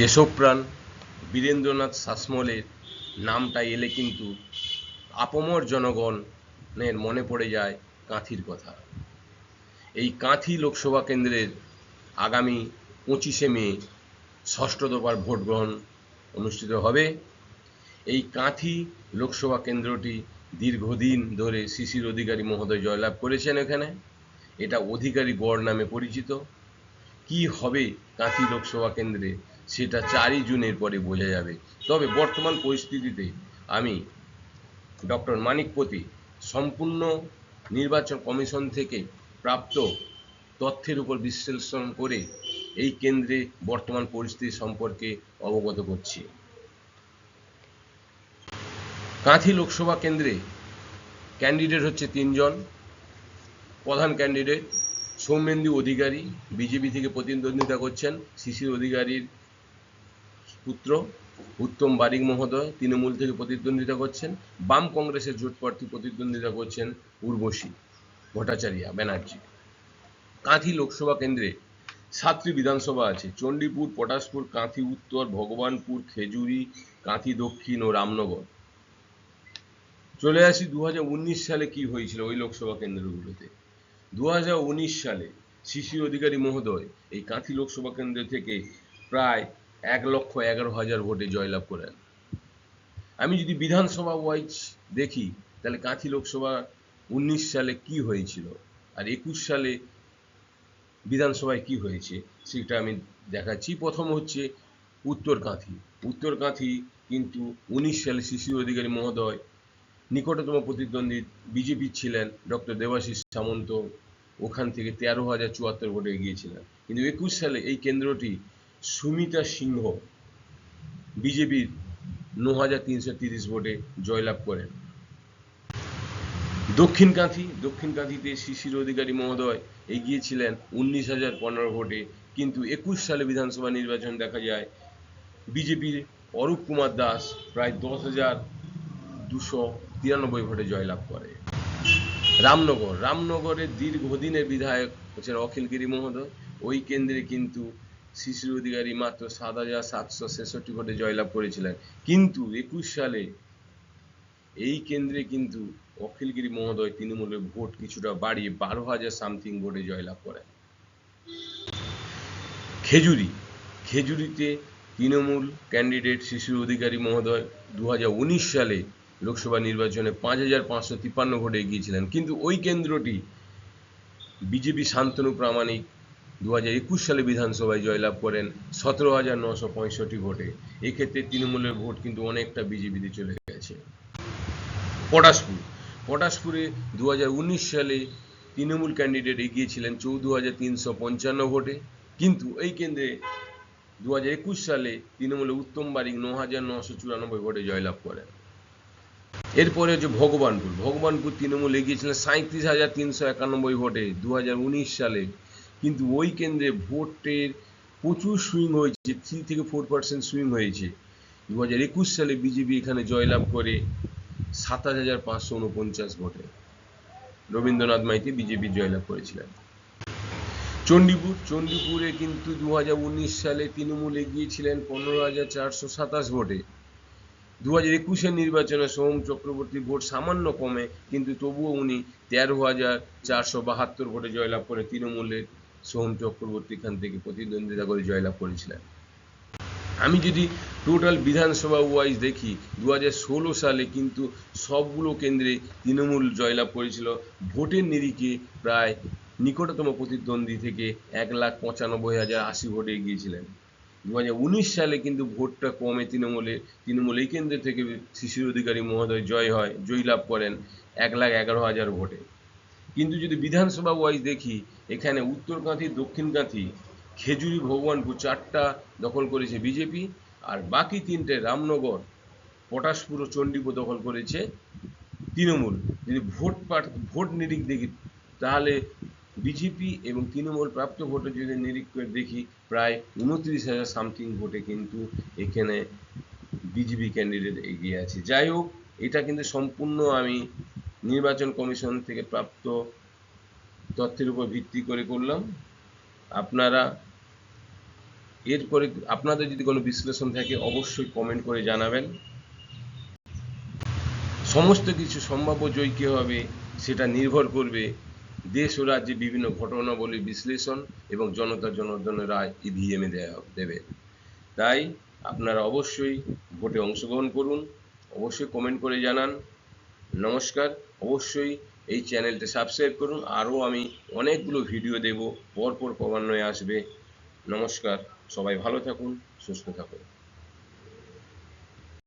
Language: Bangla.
দেশপ্রাণ বীরেন্দ্রনাথ শাসমলের নামটা এলে কিন্তু আপামর জনগণের মনে পড়ে যায় কাঁথির কথা। এই কাঁথি লোকসভা কেন্দ্রের আগামী পঁচিশে মে ষষ্ঠ দফার ভোট গ্রহণ অনুষ্ঠিত হবে। এই কাঁথি লোকসভা কেন্দ্রটি দীর্ঘদিন ধরে শিশির অধিকারী মহোদয় জয়লাভ করেছেন এখানে। এটা অধিকারী গড় নামে পরিচিত। কি হবে কাঁথি লোকসভা কেন্দ্রে সেটা চারই জুনের পরে বোঝা যাবে। তবে বর্তমান পরিস্থিতিতে আমি ডক্টর মানিকপতি সম্পূর্ণ নির্বাচন কমিশন থেকে প্রাপ্ত তথ্যের উপর বিশ্লেষণ করে এই কেন্দ্রে বর্তমান পরিস্থিতি সম্পর্কে অবগত করছি। কাঁথি লোকসভা কেন্দ্রে ক্যান্ডিডেট হচ্ছে তিনজন। প্রধান ক্যান্ডিডেট সৌমেন্দু অধিকারী, বিজেপি থেকে প্রতিদ্বন্দ্বিতা করছেন শিশির অধিকারীর পুত্র, উত্তম বারিক মহোদয়, তৃণমূল থেকে প্রতিদ্বন্দ্বিতা করছেন, বাম কংগ্রেসের জোট প্রার্থী প্রতিদ্বন্দ্বিতা করছেন উর্বশী ভট্টাচার্য ব্যানার্জি। কাঁথি লোকসভা কেন্দ্রে সাতটি বিধানসভা আছে, চণ্ডীপুর, পটাশপুর, কাঁথি উত্তর, ভগবানপুর, খেজুরি, কাঁথি দক্ষিণ ও রামনগর। চলে আসি দু হাজার উনিশ সালে কি হয়েছিল ওই লোকসভা কেন্দ্রগুলোতে? দু হাজার উনিশ সালে শিশির অধিকারী মহোদয় এই কাঁথি লোকসভা কেন্দ্র থেকে প্রায় এক লক্ষ এগারো হাজার ভোটে জয়লাভ করেন আমি যদি বিধানসভা ওয়াইজ দেখি, তাহলে কাঁথি লোকসভা উনিশ সালে কি হয়েছিল আর একুশ সালে বিধানসভায় কি হয়েছে, সেটা আমি দেখাচ্ছি। প্রথম হচ্ছে উত্তর কাঁথি। উত্তর কাঁথি কিন্তু উনিশ সালে শিশির অধিকারী মহোদয় নিকটতম প্রতিদ্বন্দ্বী বিজেপি ছিলেন, ডক্টর দেবাশিস সামন্ত। ওখান থেকে তেরো হাজার চুয়াত্তর ভোটে এগিয়েছিলেন। কিন্তু একুশ সালে এই কেন্দ্রটি সুমিতা সিংহ বিজেপির ন হাজার তিনশো তিরিশ ভোটে জয়লাভ করেন। দক্ষিণ কাঁথি দক্ষিণ কাঁথিতে শিশির অধিকারী মহোদয় এগিয়েছিলেন উনিশ হাজার পনেরো ভোটে, কিন্তু একুশ সালে বিধানসভা নির্বাচন দেখা যায়, বিজেপির অরূপ কুমার দাস প্রায় দশ হাজার দুশো তিরানব্বই ভোটে জয়লাভ করে। রামনগর, রামনগরের দীর্ঘদিনের বিধায়ক হচ্ছেন অখিলগিরি মহোদয়। ওই কেন্দ্রে কিন্তু শিশির অধিকারী মাত্র সাত হাজার সাতশো ছেষট্টি ভোটে জয়লাভ করেছিলেন। কিন্তু একুশ সালে এই কেন্দ্রে কিন্তু অখিলগিরি মহোদয় তৃণমূলের ভোট কিছুটা বাড়িয়ে বারো হাজার সামথিং ভোটে জয়লাভ করেন। খেজুরি, খেজুরিতে তৃণমূল ক্যান্ডিডেট শিশির অধিকারী মহোদয় দু হাজার উনিশ সালে লোকসভা নির্বাচনে পাঁচ হাজার পাঁচশো তিপ্পান্ন ভোটে এগিয়েছিলেন। কিন্তু ওই কেন্দ্রটি বিজেপি শান্তনু প্রামাণিক দু হাজার একুশ সালে বিধানসভায় জয়লাভ করেন সতেরো হাজার নশো পঁয়ষট্টি ভোটে। এক্ষেত্রে তৃণমূলের ভোট কিন্তু অনেকটা বিজেপিতে চলে গেছে। পটাশপুর। পটাশপুরে দু সালে তৃণমূল ক্যান্ডিডেট এগিয়েছিলেন চৌদ্দ হাজার তিনশো পঞ্চান্ন ভোটে। কিন্তু এই কেন্দ্রে দু হাজার একুশ সালে তৃণমূলে উত্তম বারিক ন হাজার নশো চুরানব্বই ভোটে জয়লাভ করেন। এরপরে হচ্ছে ভগবানপুর। ভগবানপুর তৃণমূল এগিয়েছিলেন সাঁত্রিশ হাজার তিনশো একানব্বই ভোটে। দু হাজার উনিশ সালে কিন্তু ওই কেন্দ্রে ভোটের প্রচুর সুইং হয়েছে থ্রি থেকে ফোর পার্সেন্ট সুইং হয়েছে। দু হাজার একুশ সালে বিজেপি এখানে জয়লাভ করে সাতাশ হাজার পাঁচশো উনপঞ্চাশ ভোটে। রবীন্দ্রনাথ মাইতি বিজেপি জয়লাভ করেছিলেন। চণ্ডীপুর, চণ্ডীপুরে কিন্তু দু সালে তৃণমূল এগিয়েছিলেন পনেরো হাজার চারশো সাতাশ ভোটে। দু হাজার একুশের নির্বাচনে সোম চক্রবর্তীর ভোট সামান্য কমে, কিন্তু তবুও উনি তেরো হাজার চারশো বাহাত্তর ভোটে জয়লাভ করে তৃণমূলের সোহম চক্রবর্তী খান থেকে প্রতিদ্বন্দ্বিতা করে জয়লাভ করেছিলেন। আমি যদি টোটাল বিধানসভা ওয়াইজ দেখি দু হাজার ষোলো সালে কিন্তু সবগুলো কেন্দ্রে তৃণমূল জয়লাভ করেছিল। ভোটের নিরিখে প্রায় নিকটতম প্রতিদ্বন্দ্বী থেকে এক লাখ পঁচানব্বই হাজার আশি ভোটে এগিয়েছিলেন। দু সালে কিন্তু ভোটটা কমে তৃণমূলে, তৃণমূল এই কেন্দ্র থেকে শিশির অধিকারী মহোদয় জয় হয়, জয়লাভ করেন এক লাখ এগারো হাজার ভোটে। কিন্তু যদি বিধানসভা ওয়াইজ দেখি এখানে উত্তরকাঁথি দক্ষিণকাঁথি খেজুরি ভগবানপুর চারটা দখল করেছে বিজেপি আর বাকি তিনটে রামনগর, পটাশপুর ও চণ্ডীপুর দখল করেছে তৃণমূল। যদি ভোট পাঠ, ভোট নিরিখ দেখি, তাহলে বিজেপি এবং তৃণমূল প্রাপ্ত ভোটের যদি নিরিখ করে দেখি, প্রায় উনত্রিশ হাজার সামথিং ভোটে কিন্তু এখানে বিজেপি ক্যান্ডিডেট এগিয়ে আছে। যাই হোক, এটা কিন্তু সম্পূর্ণ আমি নির্বাচন কমিশন থেকে প্রাপ্ত তথ্যের উপর ভিত্তি করে করলাম। আপনারা এরপরে আপনাদের যদি কোনো বিশ্লেষণ থাকে, অবশ্যই কমেন্ট করে জানাবেন। সমস্ত কিছু সম্ভাব্য জয় কী হবে, সেটা নির্ভর করবে দেশ ও রাজ্যে বিভিন্ন ঘটনাবলী বিশ্লেষণ এবং জনতা জনার্দনের রায় ইভিএমে দেওয়া দেবে। তাই আপনারা অবশ্যই ভোটে অংশগ্রহণ করুন, অবশ্যই কমেন্ট করে জানান। নমস্কার, অবশ্যই এই চ্যানেলটা সাবস্ক্রাইব করুন। আরও আমি অনেকগুলো ভিডিও দেব। পরপর ক্রমান্বয়ে আসবে। নমস্কার। সবাই ভালো থাকুন, সুস্থ থাকুন।